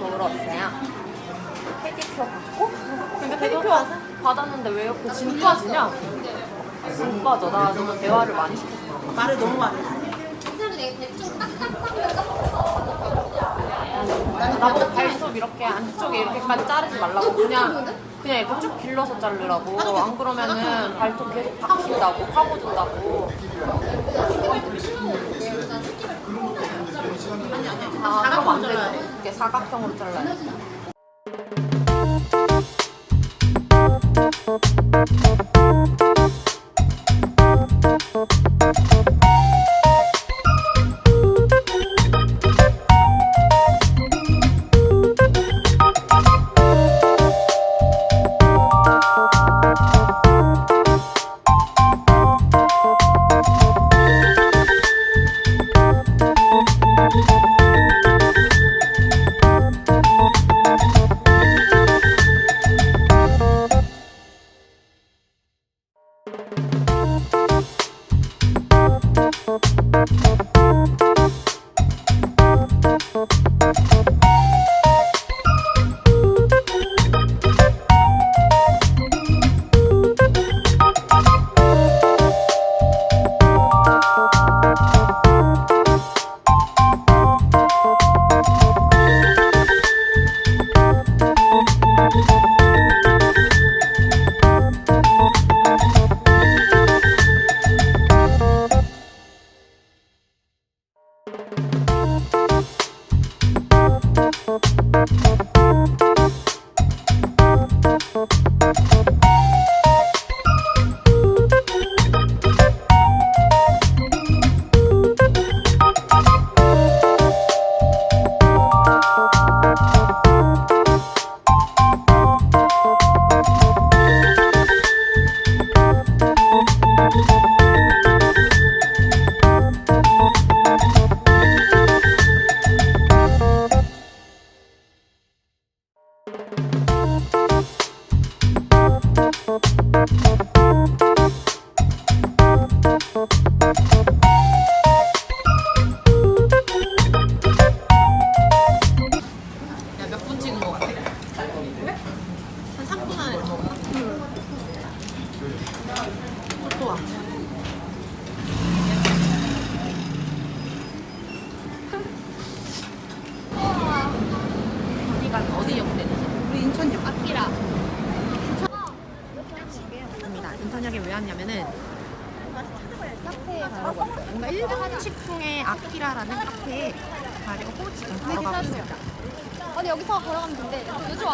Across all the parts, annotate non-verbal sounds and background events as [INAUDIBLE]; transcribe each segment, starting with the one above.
먹으러 왔어요. 페디큐어 받고? 그러니까 페디큐어 받았는데 왜 이렇게 진 빠지냐? 진 빠져. 나 너무 대화를 많이 시켰어. 말을 너무 많이 했어. 나보고 발톱 이렇게 안쪽에 이렇게까지 자르지 말라고 그냥 그냥 이렇게 쭉 길러서 자르라고 안 그러면은 발톱 계속 박힌다고 파고든다고 아안 되고 이렇게 사각형으로 잘라야 돼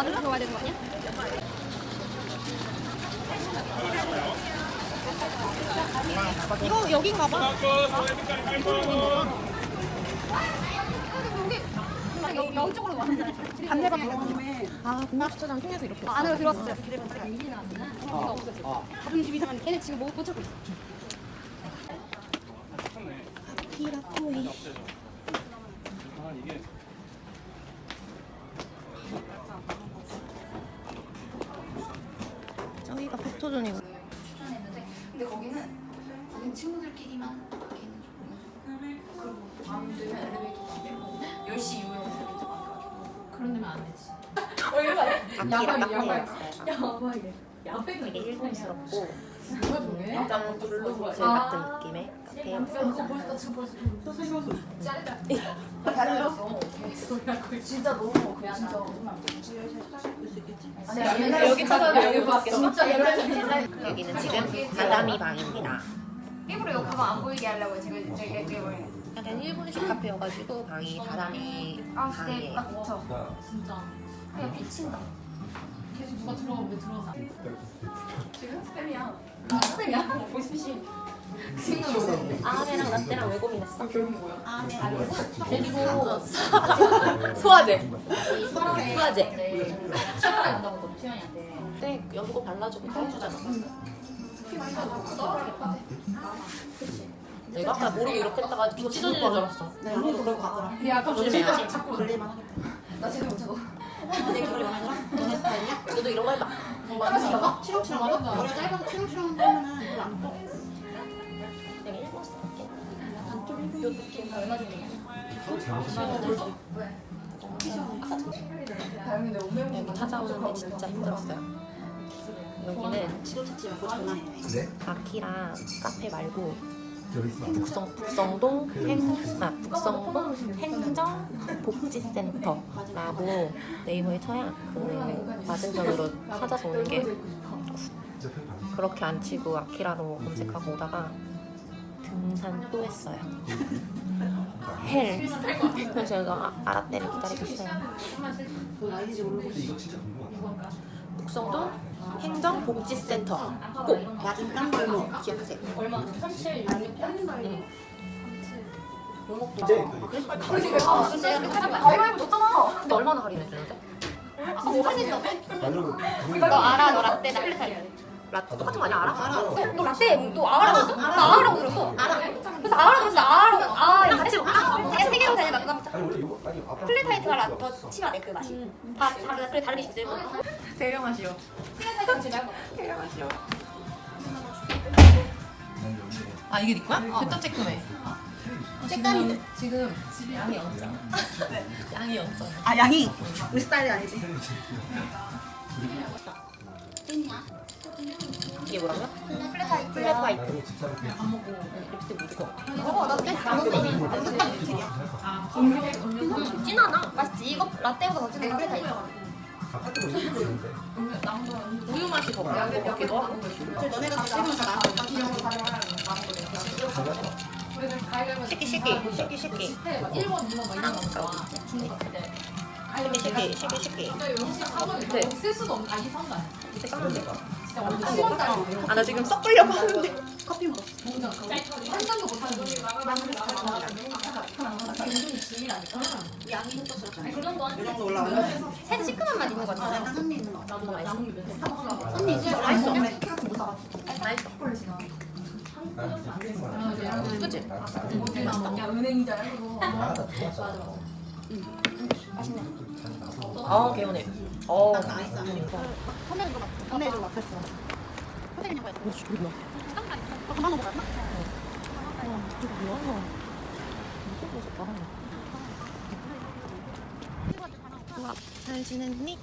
안으로 들어가야 되는 거 아니야? 이거 여긴가 봐. 여기 여기 쪽으로 와. 반대가 바람에 아, 공항 주차장 통해서 이렇게. 아, 안으로 들어왔어요. 가본 집 이상한 걔네 지금 뭐못 찾고 있어. 포 토존이고. 추천했는데 근데 거기는 거긴 친구들끼리만 가기는 좋고 그리고 밤 되면 엘리베이터가 안 되고 10시 이후에 엘리베이터가 안 가고. 그런 데면 안 되지. 아키라 카페에 있어요. 되게 일본스럽고. 약간 같은 느낌의 카페에 왔어요. 벌써 지금 벌써 [LAUGHS] 짜릿다. 달렸어. 진짜 너무 그 진짜 아니 여기 찾아도 여기 밖에 진짜 옛날 여기는 지금 다다미 방입니다. 일부러 여기 가방 안 보이게 하려고 지금 되게 되게 뭐해 약간 일본식 카페여가지고 방이 다다미 아 근데 방이에요. 딱 진짜. 그냥 미친다 계속 누가 들어오면 들어오자 지금 스팸이야 아 스팸이야? 보이스피싱 그 생각났어 아메랑 라떼랑 왜 고민했어? 결국 뭐야? 그리고 소화제. 소화제. 시간이 안 나고 너무 돼. 네, 연고 발라주고 또 해주잖아. 내가 아까 모르고 이렇게 했다가 찢어지는 줄 알았어. 네, 그럴 거 같더라. 야, 아까 조심해야지. 자꾸 걸릴만 하겠다. 나 지금 못 찾아. 내 결이 마음에 들어? 너네 스타일이야? 너도 이런 거 해봐. 맞아. 치렁치렁 하다. 머리 짧아서 치렁치렁 하면은 별로 안 떠. 내가 일본 스타일. 요 느낌 얼마 전이야? 여기 찾아오는데 진짜 힘들었어요. 여기는 지도 찾지 말고 전화해. 그래? 아키라 카페 말고. 북성, 북성동 행, 아, 북성동 행정 복지센터라고 네이버에 쳐야 그 맞은편으로 찾아서 오는 게. 그렇게 안 치고 아키라로 검색하고 오다가 등산 또 했어요. 헬. 그래서 저희가 아- 아라떼를 기다리고 있어요. 북성동 행정복지센터 꼭 낮은 깡걸로 기억하세요. 이제 가위바위보 줬잖아. 근데 얼마나 할인해 주는데? 만들고 너 알아? 너 라떼 나 플레타이트. 라떼 똑같은 거 아니야? 알아? 너, 너 라떼 너 아라고 했어? 나 아라고 들었어. 그래서 아라고 들었어. 아라고. 아 같이 먹자. 세 개로 되냐 나 그거 아니 원래 이거 아니 아빠 플레타이트가 라- 더 치마 내그 맛이. 다 다르 그래 다른 게 있어. 대령하시오. 대령하시오. 아 이게 네 거야? 됐다 체크해. 색깔이 지금 양이 0점. [LAUGHS] 양이 0점. 아 양이 우리 스타일이 아니지. 이게 뭐라고요? 사람 그냥 립스틱 묻고. 어, 나 플레타이트 안 먹어. 진하나? 맛있지. 이거 라떼보다 더 진한 플레타이트. 바깥으로 이렇게 되는데 우유 맛이 더 강한 것 같기도 하고. 저 너네가 찍으면서 나 시키 시키 시키 시키. 1번, 2번 막 이런 거 나와. 중국 갔을 때. 시키 시키 시키 시키. 근데 영시 한번 네. 쓸 수도 없는, 아, 이 상도 아니야. 잠깐만요. 진짜 완전 10원짜리. 아나 지금 섞으려고 하는데. 커피 먹었어. 한 잔도 못하는 거. 굉장히 질이라니까. 양이 흑도스럽잖아. 그 정도 이 정도 올라오면 살짝 시큼한 맛 있는 거 아, 같아. 약간 산미 있는 거. 나도 나무 산미 있어. 맛있어. 그래. 그치? 야, 이거. 나다 좋았어 아 개운해. 어. 딱 아이스 안 먹으니까. 선배는 거 같아. 선배는 거 같았어. 선배는 거 같아. 오 죽겠나? 너 그만 먹어. 잘 지냈니?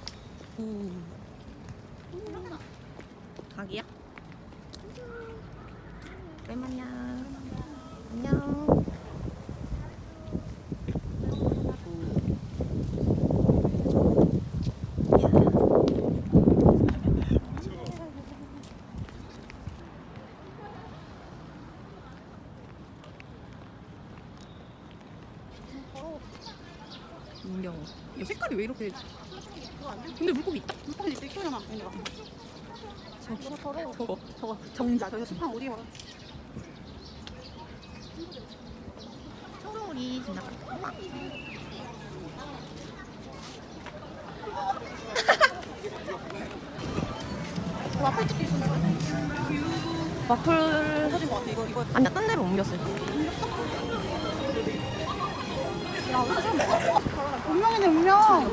음. 가기야? 오랜만이야. 안녕. 이렇게? 근데 물고기 있다. 물고기 되게 키우잖아. 얘네가. 저거 더러워. 저거. 저거 정자. 저기서 수판 어디 와? 초록이 지나갔다. 와플 찍기 있었는데. 와플 터진 거 같아. 이거 이거. 아니야 딴 데로 옮겼을 때. 운명이네 운명.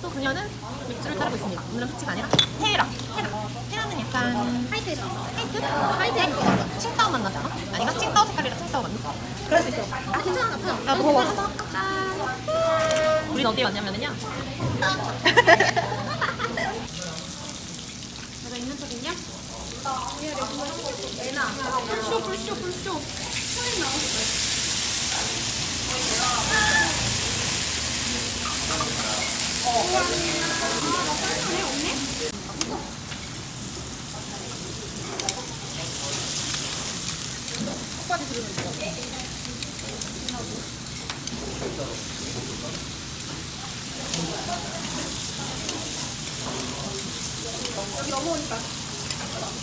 또 그녀는 맥주를 따르고 있습니다. 오늘은 파치가 아니라 테라. 테라. 테라는 약간 하이트 하이트? 하이트? 칭따오 맛 나지 않아? 아닌가? 칭따오 색깔이라 칭따오 맞나? 그럴 수 있어. 아 괜찮아 나쁘지 야 먹어봐. 우린 어디에 왔냐면은요. 내가 있는 척 있냐?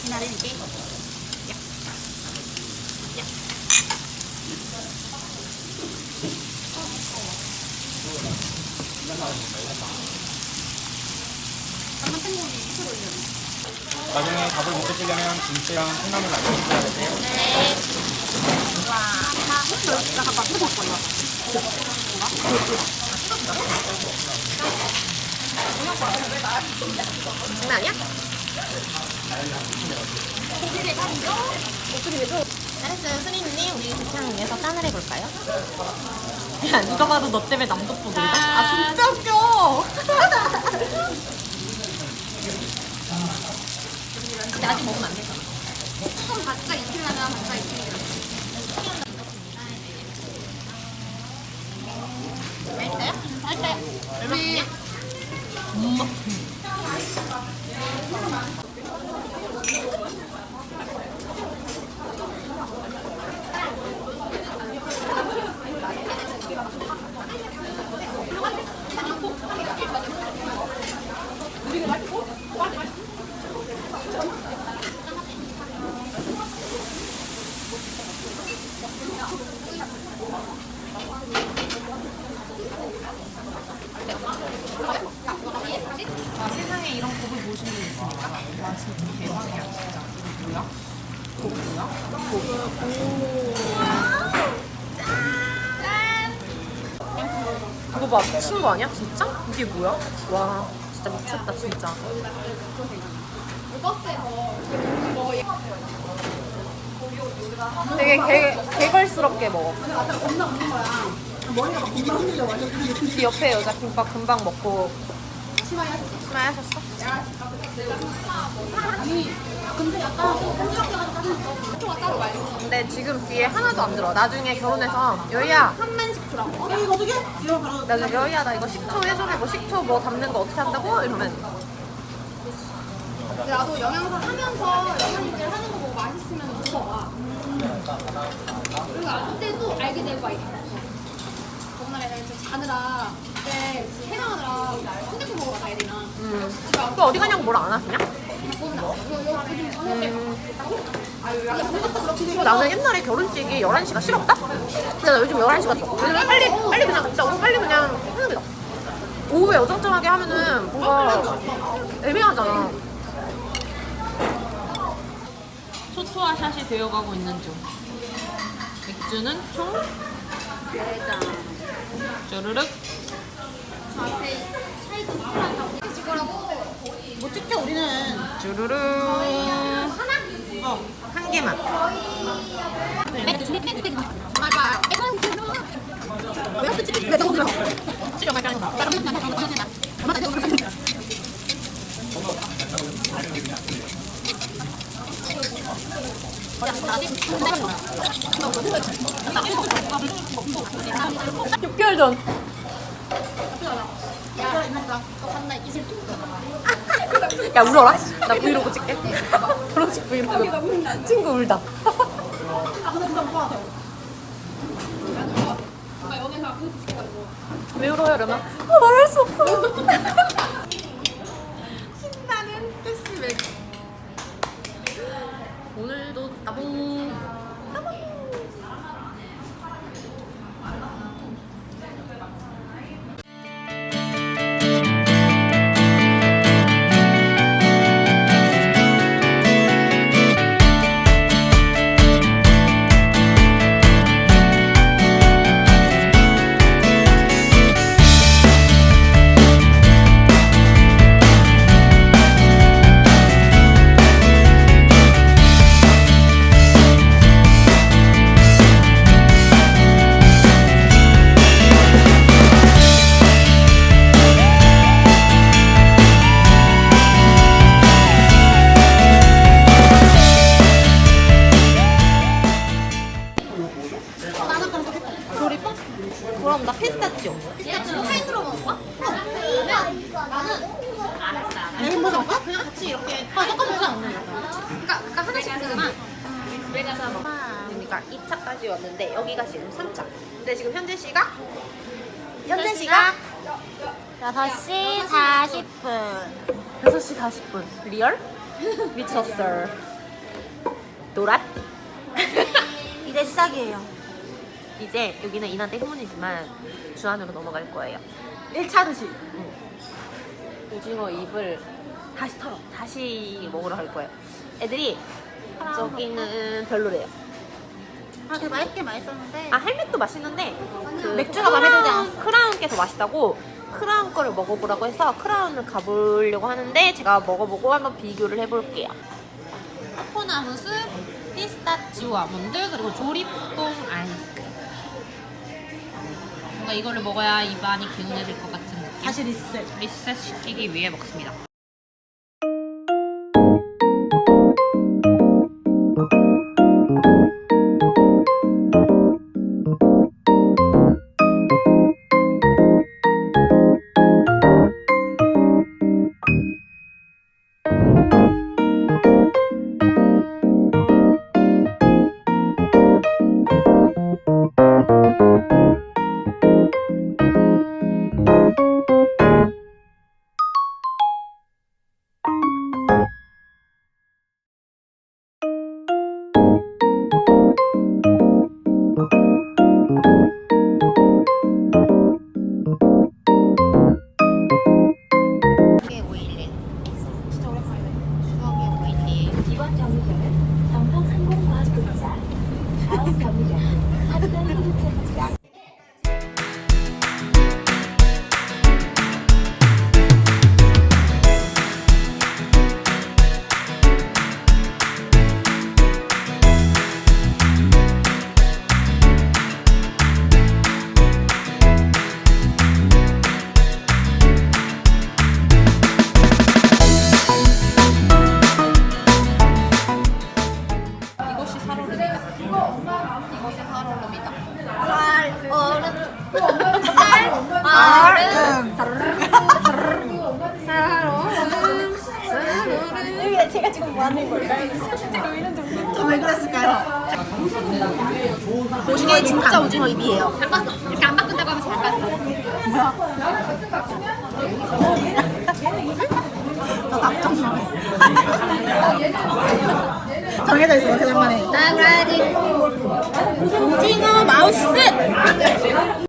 기다릴게. 나중에 밥을 못 드시려면 김치랑 콩나물 남겨주셔야 되세요. 잘했어요, 수리님. 우리 기창 위해서 짠을 해볼까요? [LAUGHS] 야, 누가 봐도 너 때문에 남도포 놀다? 아, 진짜 웃겨! [LAUGHS] 근데 아직 먹으면 안 되잖아. 좀 바짝 익히려면 바짝 익히려면. 맛있어요? 맛있어요. 우리 아, 세상에 이런 곡을 보신 분 있습니까? 와, 진짜 대박이야, 진짜. 이거 뭐야? 곡 뭐야? 봐, 미친 거 아니야? 진짜? 이게 뭐야? 와, 진짜 미쳤다, 진짜. 되게 개, 개걸스럽게 먹어. 이 옆에 여자 김밥 금방 먹고 심하셨어? 근데 지금 뒤에 하나도 안 들어. 나중에 결혼해서 여희야 한만 식 주라고. 이거 어떻게? 이거 바로 나중에 여희야 나 이거 식초 해줘래 뭐 식초 뭐 담는 거 어떻게 한다고 이러면 나도 영양사 하면서 영양제를 하는 거 보고 맛있으면 먹어봐. 그리고 아, 그때 또 알게. 저번에 내가 이제 자느라 그때 해명하느라 핸드폰 보고 가야 되나. 음. 또 어디 가냐고 뭘안 하시냐? 그리고 나는 옛날에 결혼식이 11시가 싫었다? 근데 나 요즘 11시가 더. 왜냐면 빨리, 빨리 그냥, 진짜 오늘 빨리 그냥 하는 게 나. 오후에 어정쩡하게 하면은 뭔가 애매하잖아. 초토화 샷이 되어가고 있는 중. 맥주는 총 쭈르륵 못 찍혀 우리는. 쭈르륵 어. 한 개만. 전. 야 울어라. 나 브이로그 찍게. [LAUGHS] 결혼식 브이로그. 친구 울다. [LAUGHS] 왜 울어요, 여러분? 아, 말할 수 없어. [LAUGHS] 그럼 나 피스타치오. 피스타치오 타이트로 먹을 거야? 그러면 나는 내 햄버거 먹까? 그냥 같이 이렇게 아 잠깐만. 그러니까 그러니까 하나씩 쓰지만 그러니까 2차까지 왔는데 여기가 지금 3차. 근데 지금 현재 시각 현재 시각 6시 40분. 6시 40분. 리얼? 미쳤어. 노랏? [LAUGHS] 이제 시작이에요. 이제 여기는 이난대 후문이지만 주안으로 넘어갈 거예요. 1차 드시. 오징어 잎을 다시 털어. 다시 먹으러 갈 거예요. 애들이 저기는 별로래요. 아, 되게 맛있게 맛있었는데. 아 헬멧도 맛있는데 그 맥주가 마음에 들지 크라운- 않았어. 크라운 게 더 맛있다고 크라운 거를 먹어보라고 해서 크라운을 가보려고 하는데 제가 먹어보고 한번 비교를 해볼게요. 코코나무스, 피스타치오 아몬드, 그리고 조립동 아이스크림. 뭔가 이거를 먹어야 입안이 개운해질 것 같은 느낌. 다시 리셋. 리셋 시키기 위해 먹습니다. 하는 걸까요? 지금 이런 정도. 저왜 그랬을까요? 이게 진짜 오징어 입이에요. 바꿨어. 이렇게 안 바꾼다고 하면서 바꿨어. 나 답정 정해져 있어, 오랜만에. 나가지. 오징어 마우스!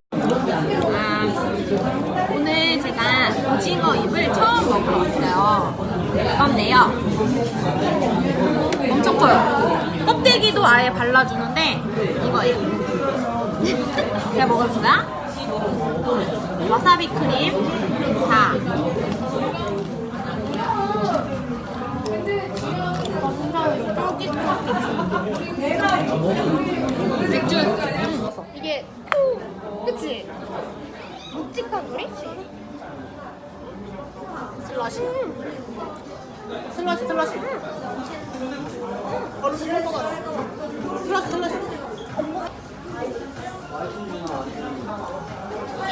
발라주는데, 이거예요. 제가 먹어보겠습니다. 와사비 크림. 자. 맥주. 이게 코, 그치? 묵직한 소리? 슬러시. 슬러시, 슬러시. 얼른 술 먹어라. 슬러시, 슬러시.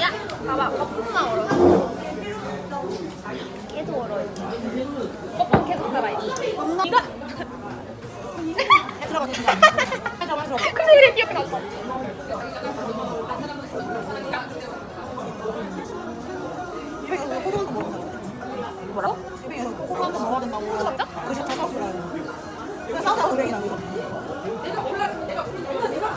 야, 봐봐. 거품만 얼어. 계속 얼어요. 거품 계속 살아있어. 이거. 들어가, 들어가. 들어가, 들어가. 근데 이렇게 기억이 났어.